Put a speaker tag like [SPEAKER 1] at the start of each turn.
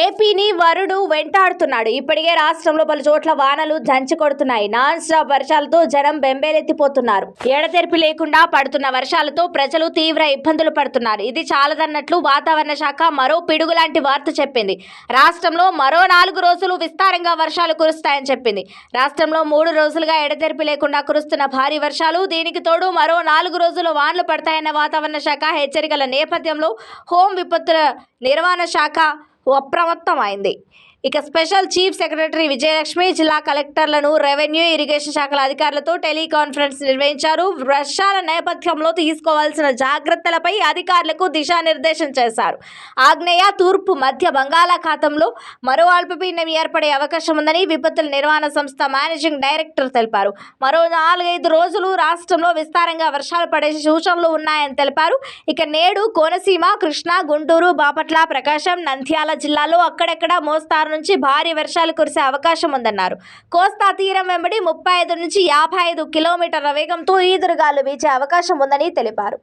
[SPEAKER 1] ఏపీని వరుడు వెంటాడుతున్నాడు. ఇప్పటికే రాష్ట్రంలో పలు చోట్ల వానలు దంచి కొడుతున్నాయి. నాన్ స్టాప్ వర్షాలతో జనం బెంబేలెత్తిపోతున్నారు. ఎడతెరిపి లేకుండా పడుతున్న వర్షాలతో ప్రజలు తీవ్ర ఇబ్బందులు పడుతున్నారు. ఇది చాలదన్నట్లు వాతావరణ శాఖ మరో పిడుగు లాంటి వార్త చెప్పింది. రాష్ట్రంలో మరో నాలుగు రోజులు విస్తారంగా వర్షాలు కురుస్తాయని చెప్పింది. రాష్ట్రంలో మూడు రోజులుగా ఎడతెరిపి లేకుండా కురుస్తున్న భారీ వర్షాలు దీనికి తోడు మరో నాలుగు రోజులు వానలు పడతాయన్న వాతావరణ శాఖ హెచ్చరికల నేపథ్యంలో హోం విపత్తుల నిర్వహణ శాఖ అప్రమత్తమైంది. ఇక స్పెషల్ చీఫ్ సెక్రటరీ విజయలక్ష్మి జిల్లా కలెక్టర్లను రెవెన్యూ ఇరిగేషన్ శాఖల అధికారులతో టెలికాన్ఫరెన్స్ నిర్వహించారు. వర్షాల నేపథ్యంలో తీసుకోవాల్సిన జాగ్రత్తలపై అధికారులకు దిశానిర్దేశం చేశారు. ఆగ్నేయ తూర్పు మధ్య బంగాళాఖాతంలో మరో అల్పపీడనం ఏర్పడే అవకాశం ఉందని విపత్తుల నిర్వహణ సంస్థ మేనేజింగ్ డైరెక్టర్ తెలిపారు. మరో నాలుగైదు రోజులు రాష్ట్రంలో విస్తారంగా వర్షాలు పడే సూచనలు ఉన్నాయని తెలిపారు. ఇక నేడు కోనసీమ కృష్ణా గుంటూరు బాపట్ల ప్రకాశం నంద్యాల జిల్లాలో అక్కడక్కడ మోస్తారు నుంచి భారీ వర్షాలు కురిసే అవకాశం ఉందన్నారు. కోస్తా తీరం వెంబడి ముప్పై ఐదు నుంచి యాభై ఐదు కిలోమీటర్ల వేగంతో ఈదురుగాలు వీచే అవకాశం ఉందని తెలిపారు.